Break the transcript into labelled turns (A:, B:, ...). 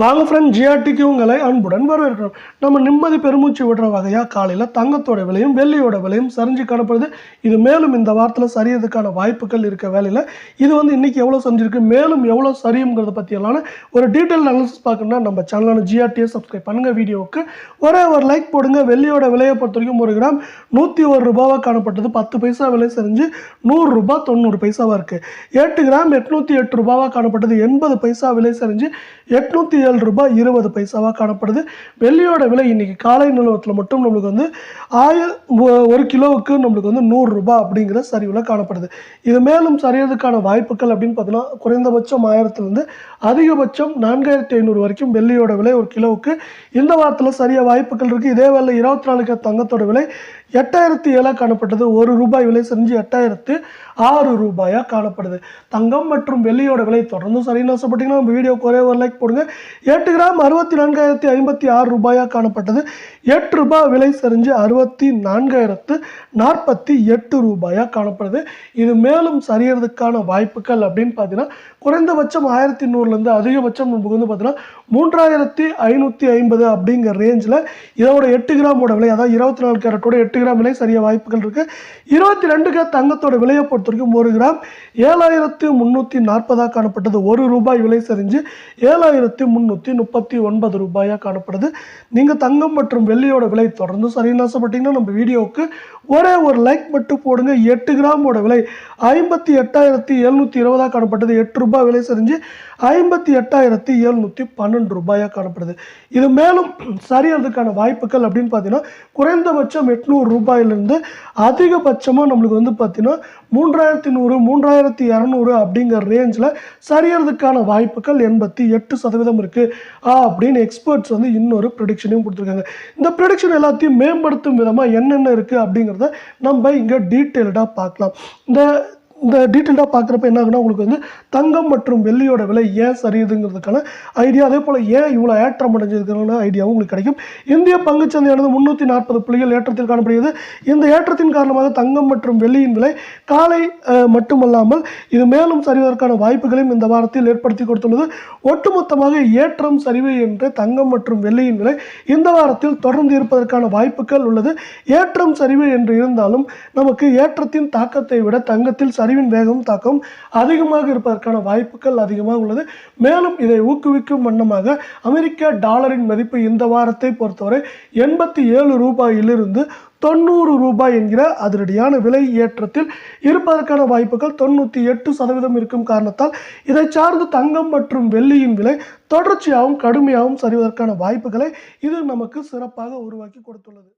A: வாங்க ஃப்ரெண்ட் ஜிஆர்டிக்கு உங்களை அன்புடன் வரவேற்கிறோம். நம்ம நிம்மதி பெருமூச்சு விடுற வகையாக காலையில் தங்கத்தோட விலையும் வெள்ளியோட விலையும் சரிஞ்சு காணப்படுது இது மேலும் இந்த வாரத்தில் சரியதுக்கான வாய்ப்புகள் இருக்க வேலையில். இது வந்து இன்றைக்கி எவ்வளோ சரிஞ்சிருக்கு மேலும் எவ்வளோ சரியுங்கிறத பற்றியெல்லாம் ஒரு டீட்டெயில் அனாலிசிஸ் பார்க்கணும்னா நம்ம சேனலான ஜிஆர்டியை சப்ஸ்கிரைப் பண்ணுங்கள் வீடியோவுக்கு. ஒரே ஒரு லைக் போடுங்க. வெள்ளியோட விலையை பொறுத்த வரைக்கும் ஒரு கிராம் நூற்றி ஒரு ரூபாவாக காணப்பட்டது. பத்து பைசா விலை சரிஞ்சு நூறுரூபா தொண்ணூறு பைசாவாக இருக்குது எட்டு கிராம் எட்நூற்றி எட்டு ரூபாவாக காணப்பட்டது. எண்பது பைசா விலை சரிஞ்சு எட்நூற்றி ஏழு ரூபாய் இருபது பைசாவாக காணப்படுது. வெள்ளியோட விலை இன்னைக்கு காலை நிலவரத்தில் மட்டும் நம்மளுக்கு வந்து ஆய ஒரு கிலோவுக்கு நம்மளுக்கு வந்து நூறு ரூபாய் அப்படிங்கிற சரிவில் காணப்படுது. இது மேலும் சரியறதுக்கான வாய்ப்புகள் அப்படின்னு பார்த்தீங்கன்னா குறைந்தபட்சம் ஆயிரத்துலேருந்து அதிகபட்சம் நான்காயிரத்தி ஐநூறு வரைக்கும் வெள்ளியோட விலை ஒரு கிலோவுக்கு இந்த வாரத்தில் சரியாக வாய்ப்புகள் இருக்குது இதே வேலை இருபத்தி நாலு தங்கத்தோட விலை எட்டாயிரத்தி ஏழாக காணப்பட்டது. ஒரு ரூபாய் விலை செஞ்சு எட்டாயிரத்து ஆறு ரூபாயாக காணப்படுது. தங்கம் மற்றும் வெள்ளியோட விலை தொடர்ந்து சரின்னு ஆசைப்பட்டீங்கன்னா நம்ம வீடியோக்கு ஒரே ஒரு லைக் போடுங்க. எட்டு கிராம் அறுபத்தி நான்காயிரத்தி ஐம்பத்தி ஆறு ரூபாயாக காணப்பட்டது. எட்டு ரூபாய் விலை சரிஞ்சு அறுபத்தி நான்காயிரத்து நாற்பத்தி எட்டு ரூபாயாக காணப்படுது. இது மேலும் சரியறதுக்கான வாய்ப்புகள் அப்படின்னு பார்த்தீங்கன்னா குறைந்தபட்சம் ஆயிரத்தி நூறுலேருந்து அதிகபட்சம் நமக்கு வந்து பார்த்தீங்கன்னா மூன்றாயிரத்தி ஐநூற்றி ஐம்பது அப்படிங்கிற ரேஞ்சில் இதோட எட்டு கிராமோட விலை அதாவது இருபத்தி நாலு கேரட்டோட எட்டு கிராம் விலை சரிய வாய்ப்புகள் இருக்குது இருபத்தி ரெண்டு கேரட் தங்கத்தோட விலையை பொறுத்த வரைக்கும் ஒரு கிராம் ஏழாயிரத்து முந்நூற்றி நாற்பதாக காணப்பட்டது. ஒரு ரூபாய் விலை சரிஞ்சு ஏழாயிரத்து முந்நூற்றி முப்பத்தி ஒன்பது ரூபாயாக காணப்படுது. நீங்கள் தங்கம் மற்றும் வெள்ளியோட விலை தொடர்ந்து சரின்னு ஆசைப்பட்டீங்கன்னா நம்ம வீடியோவுக்கு ஒரே ஒரு லைக் மட்டும் போடுங்க. எட்டு கிராமோட விலை ஐம்பத்தி எட்டாயிரத்தி எழுநூற்றி இருபதாக காணப்பட்டது. எட்டு ரூபாய் விலை செஞ்சு ஐம்பத்தி எட்டாயிரத்தி எழுநூற்றி பன்னெண்டு ரூபாயாக காணப்படுது. இது மேலும் சரியறதுக்கான வாய்ப்புகள் அப்படின்னு பார்த்தீங்கன்னா குறைந்தபட்சம் எட்நூறு ரூபாயிலிருந்து அதிகபட்சமாக நம்மளுக்கு வந்து பார்த்தீங்கன்னா மூன்றாயிரத்தி நூறு மூன்றாயிரத்தி இரநூறு அப்படிங்கிற ரேஞ்சில் சரியறதுக்கான வாய்ப்புகள் எண்பத்தி எட்டு சதவீதம் இருக்குது அப்படின்னு எக்ஸ்பர்ட்ஸ் வந்து இன்னொரு ப்ரிடிக்ஷனையும் கொடுத்துருக்காங்க. இந்த ப்ரிடிக்ஷன் எல்லாத்தையும் மேம்படுத்தும் விதமாக என்னென்ன இருக்குது அப்படிங்கிறத நம்ம இங்கே டீட்டெயில்டாக பார்க்கலாம். இந்த இந்த டீட்டெயில்டாக பார்க்குறப்ப என்ன ஆகுனா உங்களுக்கு வந்து தங்கம் மற்றும் வெள்ளியோட விலை ஏன் சரியுதுங்கிறதுக்கான ஐடியா அதே போல் ஏன் இவ்வளோ ஏற்றம் அடைஞ்சதுக்கான ஐடியாவும் உங்களுக்கு கிடைக்கும். இந்திய பங்குச்சந்தையானது முந்நூற்றி நாற்பது புள்ளிகள் ஏற்றத்தில் காணப்படுகிறது. இந்த ஏற்றத்தின் காரணமாக தங்கம் மற்றும் வெள்ளியின் விலை காலை மட்டுமல்லாமல் இது மேலும் சரிவதற்கான வாய்ப்புகளையும் இந்த வாரத்தில் ஏற்படுத்தி கொடுத்துள்ளது. ஒட்டுமொத்தமாக ஏற்றம் சரிவு என்று தங்கம் மற்றும் வெள்ளியின் விலை இந்த வாரத்தில் தொடர்ந்து இருப்பதற்கான வாய்ப்புகள் உள்ளது. ஏற்றம் சரிவு என்று இருந்தாலும் நமக்கு ஏற்றத்தின் தாக்கத்தை விட தங்கத்தில் சரிவின் வேகம் தாக்கம் அதிகமாக இருப்பதற்கான வாய்ப்புகள் அதிகமாக உள்ளது. மேலும் இதை ஊக்குவிக்கும் வண்ணமாக அமெரிக்க டாலரின் மதிப்பு இந்த வாரத்தை பொறுத்தவரை எண்பத்தி ஏழு ரூபாயிலிருந்து தொண்ணூறு ரூபாய் என்கிற அதிரடியான விலை ஏற்றத்தில் இருப்பதற்கான வாய்ப்புகள் தொண்ணூற்றி எட்டு சதவீதம் இருக்கும் காரணத்தால் இதை சார்ந்து தங்கம் மற்றும் வெள்ளியின் விலை தொடர்ச்சியாகவும் கடுமையாகவும் சரிவதற்கான வாய்ப்புகளை இது நமக்கு சிறப்பாக உருவாக்கி கொடுத்துள்ளது.